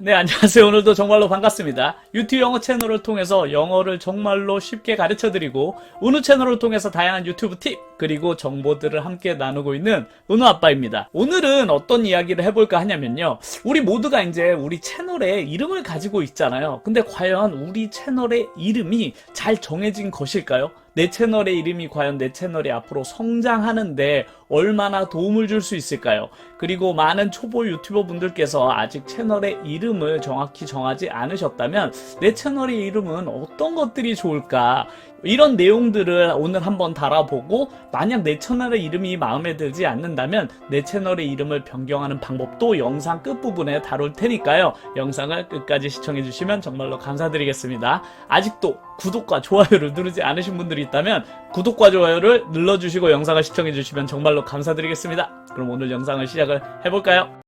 네, 안녕하세요. 오늘도 정말로 반갑습니다. 유튜브 영어 채널을 통해서 영어를 정말로 쉽게 가르쳐 드리고, 은우 채널을 통해서 다양한 유튜브 팁, 그리고 정보들을 함께 나누고 있는 은우 아빠입니다. 오늘은 어떤 이야기를 해볼까 하냐면요. 우리 모두가 이제 우리 채널에 이름을 가지고 있잖아요. 근데 과연 우리 채널의 이름이 잘 정해진 것일까요? 내 채널의 이름이 과연 내 채널이 앞으로 성장하는데 얼마나 도움을 줄 수 있을까요? 그리고 많은 초보 유튜버 분들께서 아직 채널의 이름을 정확히 정하지 않으셨다면 내 채널의 이름은 어떤 것들이 좋을까? 이런 내용들을 오늘 한번 달아보고 만약 내 채널의 이름이 마음에 들지 않는다면 내 채널의 이름을 변경하는 방법도 영상 끝부분에 다룰 테니까요. 영상을 끝까지 시청해 주시면 정말로 감사드리겠습니다. 아직도 구독과 좋아요를 누르지 않으신 분들이 있다면 구독과 좋아요를 눌러주시고 영상을 시청해 주시면 정말로 감사드리겠습니다. 그럼 오늘 영상을 시작을 해볼까요?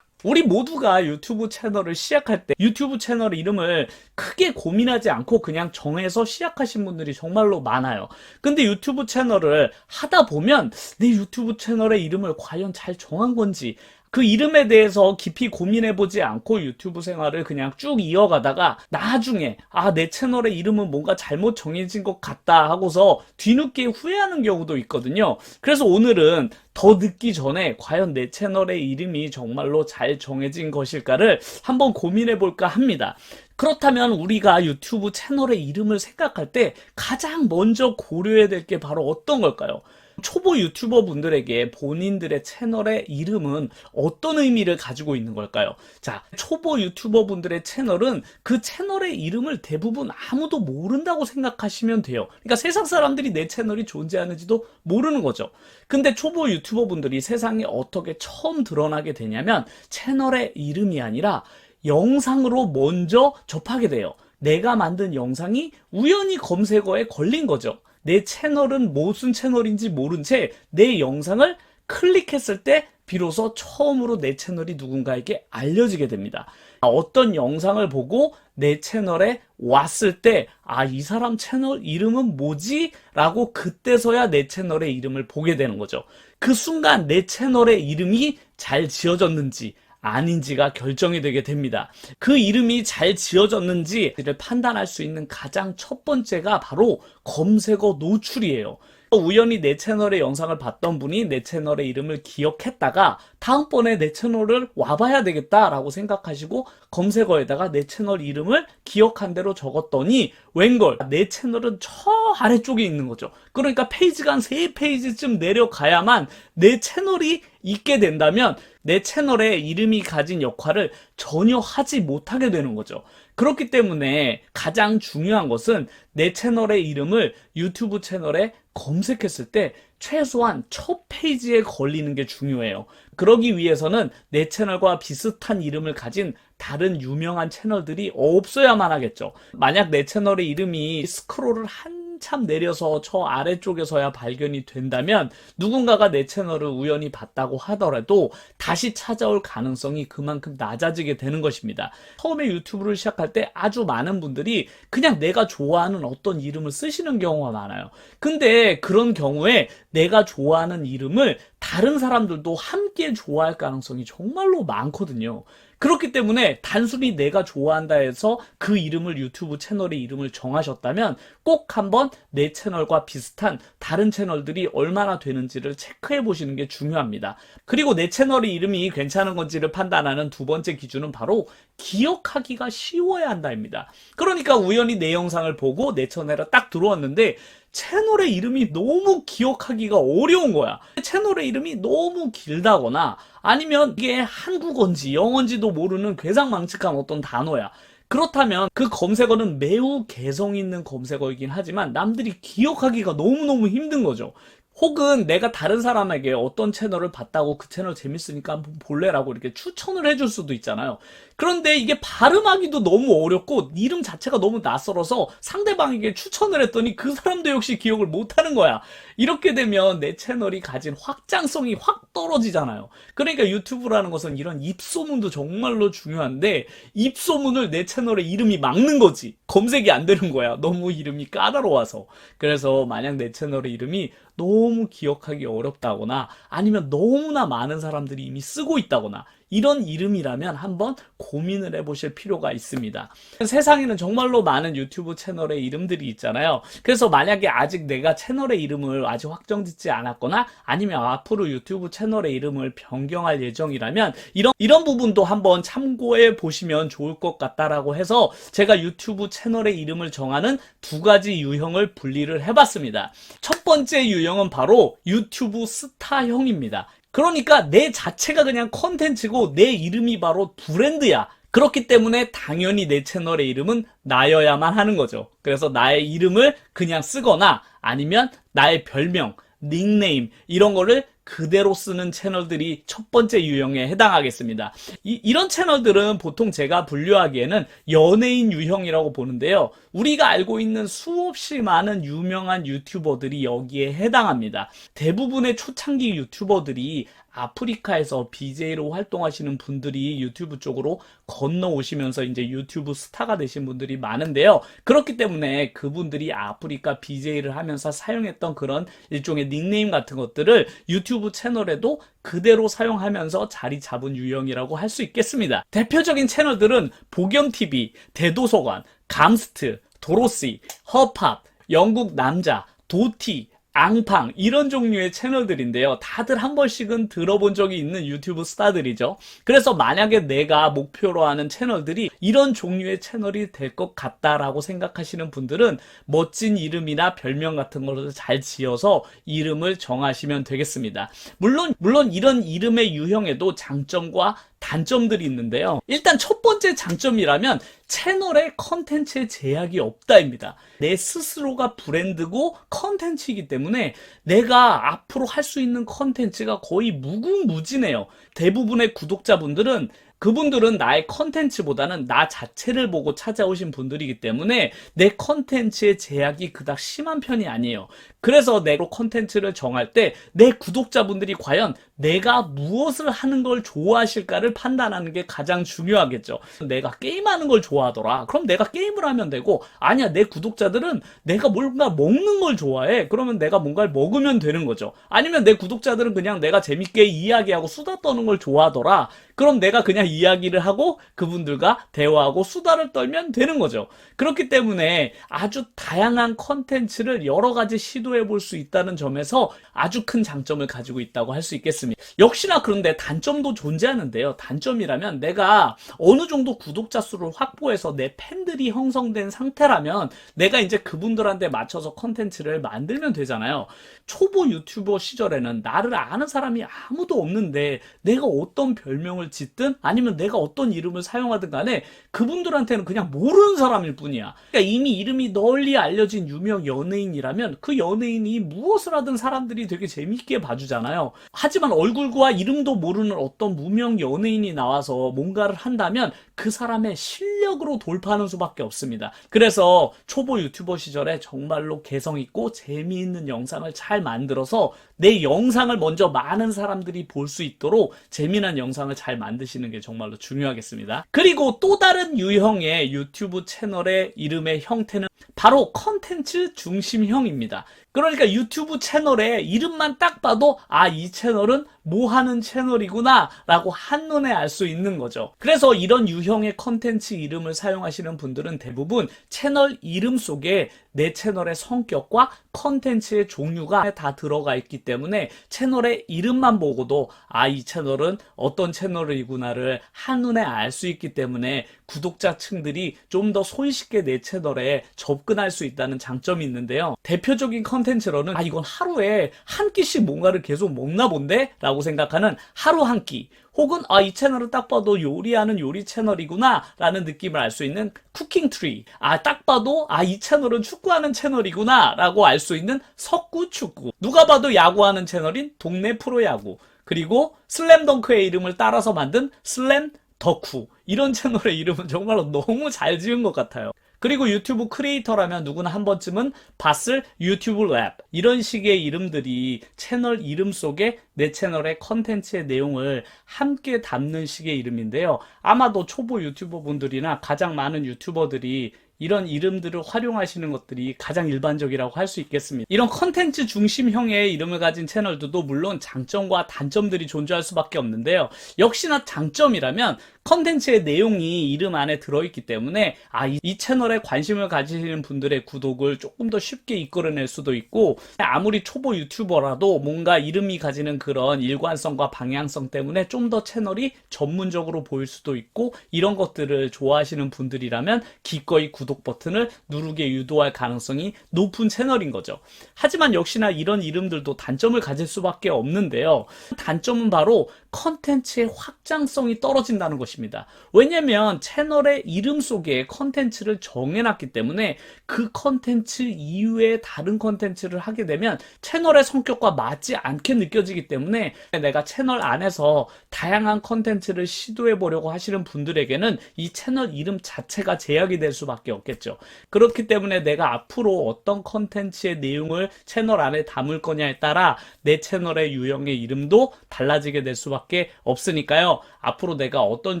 우리 모두가 유튜브 채널을 시작할 때 유튜브 채널 이름을 크게 고민하지 않고 그냥 정해서 시작하신 분들이 정말로 많아요. 근데 유튜브 채널을 하다 보면 내 유튜브 채널의 이름을 과연 잘 정한 건지 그 이름에 대해서 깊이 고민해보지 않고 유튜브 생활을 그냥 쭉 이어가다가 나중에 아, 내 채널의 이름은 뭔가 잘못 정해진 것 같다 하고서 뒤늦게 후회하는 경우도 있거든요. 그래서 오늘은 더 늦기 전에 과연 내 채널의 이름이 정말로 잘 정해진 것일까를 한번 고민해 볼까 합니다. 그렇다면 우리가 유튜브 채널의 이름을 생각할 때 가장 먼저 고려해야 될 게 바로 어떤 걸까요? 초보 유튜버 분들에게 본인들의 채널의 이름은 어떤 의미를 가지고 있는 걸까요? 자, 초보 유튜버 분들의 채널은 그 채널의 이름을 대부분 아무도 모른다고 생각하시면 돼요. 그러니까 세상 사람들이 내 채널이 존재하는지도 모르는 거죠. 근데 초보 유튜버 분들이 세상에 어떻게 처음 드러나게 되냐면 채널의 이름이 아니라 영상으로 먼저 접하게 돼요. 내가 만든 영상이 우연히 검색어에 걸린 거죠. 내 채널은 무슨 채널인지 모른 채 내 영상을 클릭했을 때 비로소 처음으로 내 채널이 누군가에게 알려지게 됩니다. 어떤 영상을 보고 내 채널에 왔을 때, 아, 이 사람 채널 이름은 뭐지? 라고 그때서야 내 채널의 이름을 보게 되는 거죠. 그 순간 내 채널의 이름이 잘 지어졌는지, 아닌지가 결정이 되게 됩니다. 그 이름이 잘 지어졌는지를 판단할 수 있는 가장 첫 번째가 바로 검색어 노출이에요. 우연히 내 채널의 영상을 봤던 분이 내 채널의 이름을 기억했다가 다음번에 내 채널을 와봐야 되겠다라고 생각하시고 검색어에다가 내 채널 이름을 기억한 대로 적었더니 웬걸 내 채널은 저 아래쪽에 있는 거죠. 그러니까 페이지가 한 3페이지쯤 내려가야만 내 채널이 있게 된다면 내 채널의 이름이 가진 역할을 전혀 하지 못하게 되는 거죠. 그렇기 때문에 가장 중요한 것은 내 채널의 이름을 유튜브 채널에 검색했을 때 최소한 첫 페이지에 걸리는 게 중요해요. 그러기 위해서는 내 채널과 비슷한 이름을 가진 다른 유명한 채널들이 없어야만 하겠죠. 만약 내 채널의 이름이 스크롤을 한 한참 내려서 저 아래쪽에서야 발견이 된다면 누군가가 내 채널을 우연히 봤다고 하더라도 다시 찾아올 가능성이 그만큼 낮아지게 되는 것입니다. 처음에 유튜브를 시작할 때 아주 많은 분들이 그냥 내가 좋아하는 어떤 이름을 쓰시는 경우가 많아요. 근데 그런 경우에 내가 좋아하는 이름을 다른 사람들도 함께 좋아할 가능성이 정말로 많거든요. 그렇기 때문에 단순히 내가 좋아한다 해서 그 이름을 유튜브 채널의 이름을 정하셨다면 꼭 한번 내 채널과 비슷한 다른 채널들이 얼마나 되는지를 체크해 보시는 게 중요합니다. 그리고 내 채널의 이름이 괜찮은 건지를 판단하는 두 번째 기준은 바로 기억하기가 쉬워야 한다입니다. 그러니까 우연히 내 영상을 보고 내 채널에 딱 들어왔는데 채널의 이름이 너무 기억하기가 어려운 거야. 채널의 이름이 너무 길다거나 아니면 이게 한국어인지 영어인지도 모르는 괴상망측한 어떤 단어야. 그렇다면 그 검색어는 매우 개성 있는 검색어이긴 하지만 남들이 기억하기가 너무너무 힘든 거죠. 혹은 내가 다른 사람에게 어떤 채널을 봤다고 그 채널 재밌으니까 한번 볼래라고 이렇게 추천을 해줄 수도 있잖아요. 그런데 이게 발음하기도 너무 어렵고 이름 자체가 너무 낯설어서 상대방에게 추천을 했더니 그 사람도 역시 기억을 못하는 거야. 이렇게 되면 내 채널이 가진 확장성이 확 떨어지잖아요. 그러니까 유튜브라는 것은 이런 입소문도 정말로 중요한데 입소문을 내 채널의 이름이 막는 거지. 검색이 안 되는 거야. 너무 이름이 까다로워서. 그래서 만약 내 채널의 이름이 너무 기억하기 어렵다거나 아니면 너무나 많은 사람들이 이미 쓰고 있다거나 이런 이름이라면 한번 고민을 해보실 필요가 있습니다. 세상에는 정말로 많은 유튜브 채널의 이름들이 있잖아요. 그래서 만약에 아직 내가 채널의 이름을 아직 확정 짓지 않았거나 아니면 앞으로 유튜브 채널의 이름을 변경할 예정이라면 이런, 이런 부분도 한번 참고해 보시면 좋을 것 같다라고 해서 제가 유튜브 채널의 이름을 정하는 두 가지 유형을 분리를 해봤습니다. 첫 번째 유형은 바로 유튜브 스타형입니다. 그러니까 내 자체가 그냥 컨텐츠고 내 이름이 바로 브랜드야. 그렇기 때문에 당연히 내 채널의 이름은 나여야만 하는 거죠. 그래서 나의 이름을 그냥 쓰거나 아니면 나의 별명, 닉네임 이런 거를 그대로 쓰는 채널들이 첫 번째 유형에 해당하겠습니다. 이, 런 채널들은 보통 제가 분류하기에는 연예인 유형이라고 보는데요. 우리가 알고 있는 수없이 많은 유명한 유튜버들이 여기에 해당합니다. 대부분의 초창기 유튜버들이 아프리카에서 BJ로 활동하시는 분들이 유튜브 쪽으로 건너오시면서 이제 유튜브 스타가 되신 분들이 많은데요. 그렇기 때문에 그분들이 아프리카 BJ를 하면서 사용했던 그런 일종의 닉네임 같은 것들을 유튜브 채널에도 그대로 사용하면서 자리 잡은 유형이라고 할 수 있겠습니다. 대표적인 채널들은 보겸TV, 대도서관, 감스트, 도로시, 허팝, 영국 남자, 도티, 앙팡 이런 종류의 채널들인데요. 다들 한 번씩은 들어본 적이 있는 유튜브 스타들이죠. 그래서 만약에 내가 목표로 하는 채널들이 이런 종류의 채널이 될 것 같다라고 생각하시는 분들은 멋진 이름이나 별명 같은 거를 잘 지어서 이름을 정하시면 되겠습니다. 물론 물론 이런 이름의 유형에도 장점과 단점들이 있는데요. 일단 첫 번째 장점이라면 채널에 컨텐츠에 제약이 없다입니다. 내 스스로가 브랜드고 컨텐츠이기 때문에 내가 앞으로 할 수 있는 컨텐츠가 거의 무궁무진해요. 대부분의 구독자분들은 그분들은 나의 컨텐츠보다는 나 자체를 보고 찾아오신 분들이기 때문에 내 컨텐츠의 제약이 그닥 심한 편이 아니에요. 그래서 내로 컨텐츠를 정할 때 내 구독자분들이 과연 내가 무엇을 하는 걸 좋아하실까를 판단하는 게 가장 중요하겠죠. 내가 게임하는 걸 좋아하더라. 그럼 내가 게임을 하면 되고 아니야 내 구독자들은 내가 뭔가 먹는 걸 좋아해. 그러면 내가 뭔가를 먹으면 되는 거죠. 아니면 내 구독자들은 그냥 내가 재밌게 이야기하고 수다 떠는 걸 좋아하더라. 그럼 내가 그냥 이야기를 하고 그분들과 대화하고 수다를 떨면 되는 거죠. 그렇기 때문에 아주 다양한 컨텐츠를 여러 가지 시도해 볼 수 있다는 점에서 아주 큰 장점을 가지고 있다고 할 수 있겠습니다. 역시나 그런데 단점도 존재하는데요. 단점이라면 내가 어느 정도 구독자 수를 확보해서 내 팬들이 형성된 상태라면 내가 이제 그분들한테 맞춰서 컨텐츠를 만들면 되잖아요. 초보 유튜버 시절에는 나를 아는 사람이 아무도 없는데 내가 어떤 별명을 짓든 아니면 내가 어떤 이름을 사용하든 간에 그분들한테는 그냥 모르는 사람일 뿐이야. 그러니까 이미 이름이 널리 알려진 유명 연예인이라면 그 연예인이 무엇을 하든 사람들이 되게 재밌게 봐주잖아요. 하지만 얼굴과 이름도 모르는 어떤 무명 연예인이 나와서 뭔가를 한다면 그 사람의 실력으로 돌파하는 수밖에 없습니다. 그래서 초보 유튜버 시절에 정말로 개성 있고 재미있는 영상을 잘 만들어서 내 영상을 먼저 많은 사람들이 볼 수 있도록 재미난 영상을 잘 만드시는 게 정말로 중요하겠습니다. 그리고 또 다른 유형의 유튜브 채널의 이름의 형태는 바로 컨텐츠 중심형입니다. 그러니까 유튜브 채널에 이름만 딱 봐도 아, 이 채널은 뭐 하는 채널이구나 라고 한눈에 알 수 있는 거죠. 그래서 이런 유형 의 컨텐츠 이름을 사용하시는 분들은 대부분 채널 이름 속에 내 채널의 성격과 컨텐츠의 종류가 다 들어가 있기 때문에 채널의 이름만 보고도 아, 이 채널은 어떤 채널이구나를 한눈에 알 수 있기 때문에 구독자층들이 좀 더 손쉽게 내 채널에 접근할 수 있다는 장점이 있는데요. 대표적인 컨텐츠로는 아, 이건 하루에 한 끼씩 뭔가를 계속 먹나 본데? 라고 생각하는 하루 한 끼. 혹은 아 이 채널은 딱 봐도 요리하는 요리 채널이구나 라는 느낌을 알 수 있는 쿠킹 트리 아 딱 봐도 아 이 채널은 축구하는 채널이구나 라고 알 수 있는 석구 축구. 누가 봐도 야구하는 채널인 동네 프로야구. 그리고 슬램덩크의 이름을 따라서 만든 슬램 덕후. 이런 채널의 이름은 정말로 너무 잘 지은 것 같아요 그리고 유튜브 크리에이터라면 누구나 한 번쯤은 봤을 유튜브 랩 이런 식의 이름들이 채널 이름 속에 내 채널의 컨텐츠의 내용을 함께 담는 식의 이름인데요. 아마도 초보 유튜버 분들이나 가장 많은 유튜버들이 이런 이름들을 활용하시는 것들이 가장 일반적이라고 할 수 있겠습니다. 이런 컨텐츠 중심형의 이름을 가진 채널들도 물론 장점과 단점들이 존재할 수밖에 없는데요. 역시나 장점이라면 컨텐츠의 내용이 이름 안에 들어있기 때문에 아, 이, 이 채널에 관심을 가지시는 분들의 구독을 조금 더 쉽게 이끌어낼 수도 있고 아무리 초보 유튜버라도 뭔가 이름이 가지는 그런 일관성과 방향성 때문에 좀 더 채널이 전문적으로 보일 수도 있고 이런 것들을 좋아하시는 분들이라면 기꺼이 구독 버튼을 누르게 유도할 가능성이 높은 채널인 거죠. 하지만 역시나 이런 이름들도 단점을 가질 수밖에 없는데요. 단점은 바로 컨텐츠의 확장성이 떨어진다는 것입니다. 왜냐면 채널의 이름 속에 컨텐츠를 정해놨기 때문에 그 컨텐츠 이후에 다른 컨텐츠를 하게 되면 채널의 성격과 맞지 않게 느껴지기 때문에 내가 채널 안에서 다양한 컨텐츠를 시도해 보려고 하시는 분들에게는 이 채널 이름 자체가 제약이 될 수밖에 없겠죠. 그렇기 때문에 내가 앞으로 어떤 컨텐츠의 내용을 채널 안에 담을 거냐에 따라 내 채널의 유형의 이름도 달라지게 될 수밖에 없으니까요. 앞으로 내가 어떤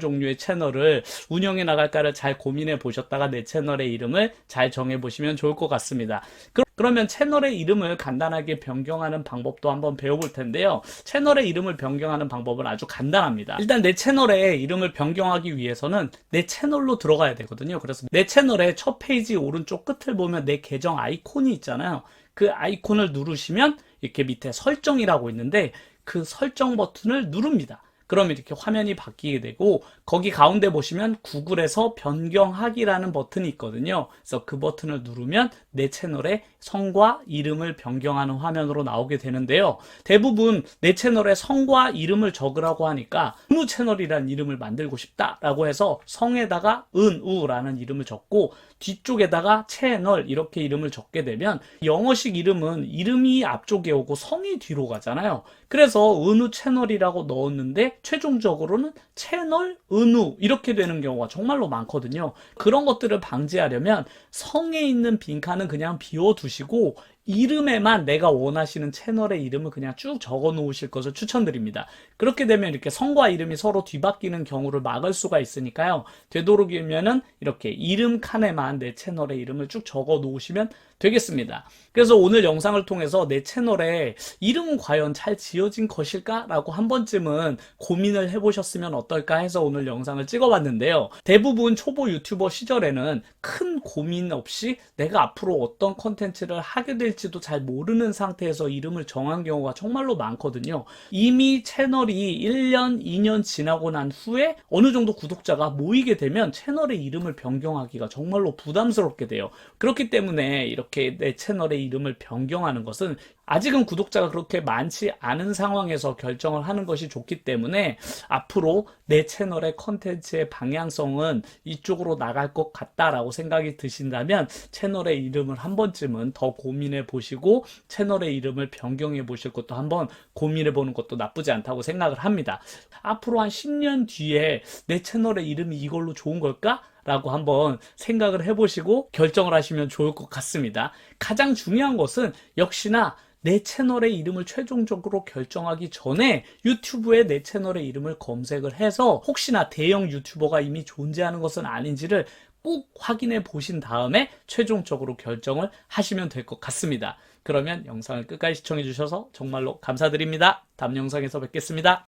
종류의 채널을 운영해 나갈까를 잘 고민해 보셨다가 내 채널의 이름을 잘 정해 보시면 좋을 것 같습니다. 그러면 채널의 이름을 간단하게 변경하는 방법도 한번 배워볼 텐데요. 채널의 이름을 변경하는 방법은 아주 간단합니다. 일단 내 채널의 이름을 변경하기 위해서는 내 채널로 들어가야 되거든요. 그래서 내 채널 의첫 페이지 오른쪽 끝을 보면 내 계정 아이콘이 있잖아요. 그 아이콘을 누르시면 이렇게 밑에 설정이라고 있는데 그 설정 버튼을 누릅니다. 그럼 이렇게 화면이 바뀌게 되고 거기 가운데 보시면 구글에서 변경하기라는 버튼이 있거든요. 그래서 그 버튼을 누르면 내 채널의 성과 이름을 변경하는 화면으로 나오게 되는데요. 대부분 내 채널에 성과 이름을 적으라고 하니까 은우 채널이라는 이름을 만들고 싶다라고 해서 성에다가 은우라는 이름을 적고 뒤쪽에다가 채널 이렇게 이름을 적게 되면 영어식 이름은 이름이 앞쪽에 오고 성이 뒤로 가잖아요. 그래서 은우 채널이라고 넣었는데 최종적으로는 채널 은우 이렇게 되는 경우가 정말로 많거든요. 그런 것들을 방지하려면 성에 있는 빈칸은 그냥 비워두 시고 이름에만 내가 원하시는 채널의 이름을 그냥 쭉 적어 놓으실 것을 추천드립니다. 그렇게 되면 이렇게 성과 이름이 서로 뒤바뀌는 경우를 막을 수가 있으니까요. 되도록이면은 이렇게 이름 칸에만 내 채널의 이름을 쭉 적어 놓으시면 되겠습니다. 그래서 오늘 영상을 통해서 내 채널에 이름은 과연 잘 지어진 것일까? 라고 한 번쯤은 고민을 해보셨으면 어떨까 해서 오늘 영상을 찍어봤는데요. 대부분 초보 유튜버 시절에는 큰 고민 없이 내가 앞으로 어떤 컨텐츠를 하게 될지도 잘 모르는 상태에서 이름을 정한 경우가 정말로 많거든요. 이미 채널이 1년, 2년 지나고 난 후에 어느 정도 구독자가 모이게 되면 채널의 이름을 변경하기가 정말로 부담스럽게 돼요. 그렇기 때문에 이렇게 내 채널의 이름을 변경하는 것은 아직은 구독자가 그렇게 많지 않은 상황에서 결정을 하는 것이 좋기 때문에 앞으로 내 채널의 컨텐츠의 방향성은 이쪽으로 나갈 것 같다라고 생각이 드신다면 채널의 이름을 한 번쯤은 더 고민해 보시고 채널의 이름을 변경해 보실 것도 한번 고민해 보는 것도 나쁘지 않다고 생각을 합니다. 앞으로 한 10년 뒤에 내 채널의 이름이 이걸로 좋은 걸까? 라고 한번 생각을 해보시고 결정을 하시면 좋을 것 같습니다. 가장 중요한 것은 역시나 내 채널의 이름을 최종적으로 결정하기 전에 유튜브에 내 채널의 이름을 검색을 해서 혹시나 대형 유튜버가 이미 존재하는 것은 아닌지를 꼭 확인해 보신 다음에 최종적으로 결정을 하시면 될 것 같습니다. 그러면 영상을 끝까지 시청해 주셔서 정말로 감사드립니다. 다음 영상에서 뵙겠습니다.